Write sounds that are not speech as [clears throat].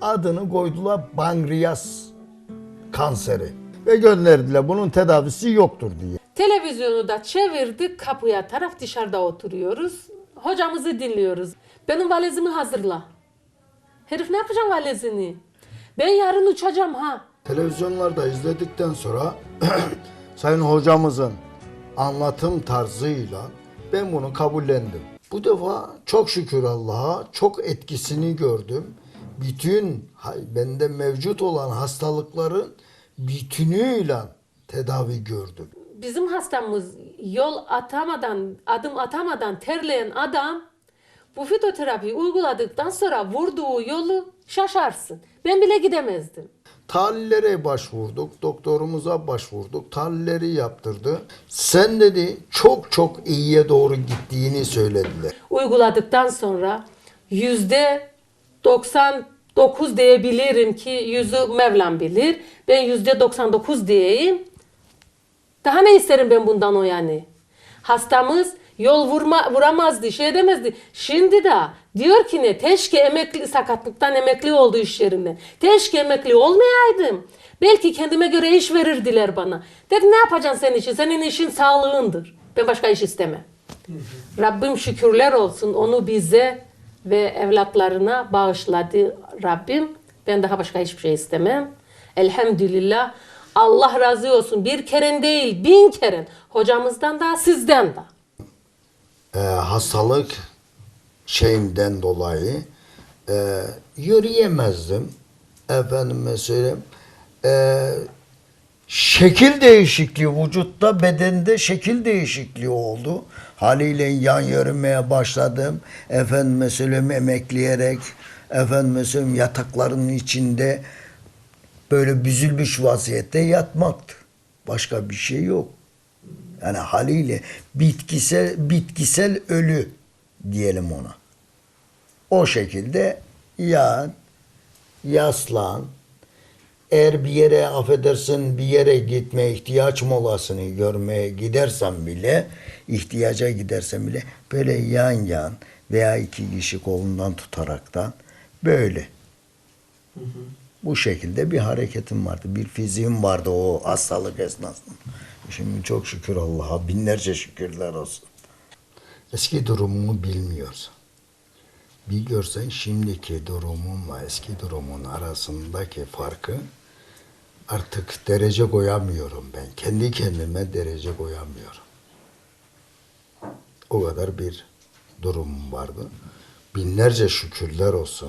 adını koydular pankreas kanseri. Ve gönderdiler bunun tedavisi yoktur diye. Televizyonu da çevirdik kapıya taraf dışarıda oturuyoruz. Hocamızı dinliyoruz. Benim valizimi hazırla. Herif ne yapacağım valizini? Ben yarın uçacağım ha. Televizyonlarda izledikten sonra [clears throat] Sayın hocamızın anlatım tarzıyla ben bunu kabullendim. Bu defa çok şükür Allah'a çok etkisini gördüm. Bütün bende mevcut olan hastalıkların bütünüyle tedavi gördüm. Bizim hastamız yol atamadan, adım atamadan terleyen adam bu fitoterapiyi uyguladıktan sonra vurduğu yolu şaşarsın. Ben bile gidemezdim. Tahlillere başvurduk, doktorumuza başvurduk, tahlilleri yaptırdı. Sen dedi çok çok iyiye doğru gittiğini söylediler. Uyguladıktan sonra yüzde 99 diyebilirim ki yüzü Mevlam bilir. Ben yüzde 99 diyeyim. Daha ne isterim ben bundan o yani? Hastamız yol vurma, vuramazdı, şey edemezdi. Şimdi de diyor ki ne? Teşke emekli sakatlıktan emekli oldu iş yerinden. Teşke emekli olmayaydım. Belki kendime göre iş verirdiler bana. Dedim ne yapacaksın sen işi? Senin işin sağlığındır. Ben başka iş istemem. Rabbim şükürler olsun onu bize ve evlatlarına bağışladı Rabbim. Ben daha başka hiçbir şey istemem. Elhamdülillah. Allah razı olsun. Bir keren değil, bin keren. Hocamızdan da, sizden de. e, hastalık şeyimden dolayı e, yürüyemezdim. Efendime söyleyeyim. E, şekil değişikliği vücutta bedende şekil değişikliği oldu. Haliyle yan yürümeye başladım. Efendime söyleyeyim emekleyerek efendime söyleyeyim yatakların içinde böyle büzülmüş vaziyette yatmaktı. Başka bir şey yok. Yani haliyle bitkisel bitkisel ölü diyelim ona. O şekilde yan, yaslan, eğer bir yere affedersin bir yere gitme ihtiyaç molasını görmeye gidersen bile ihtiyaca gidersen bile böyle yan yan veya iki kişi kolundan tutaraktan böyle bu şekilde bir hareketim vardı. Bir fiziğim vardı o hastalık esnasında. Şimdi çok şükür Allah'a binlerce şükürler olsun. Eski durumumu bilmiyorsun. Bir görsen şimdiki durumumla eski durumun arasındaki farkı artık derece koyamıyorum ben. Kendi kendime derece koyamıyorum. O kadar bir durumum vardı. Binlerce şükürler olsun.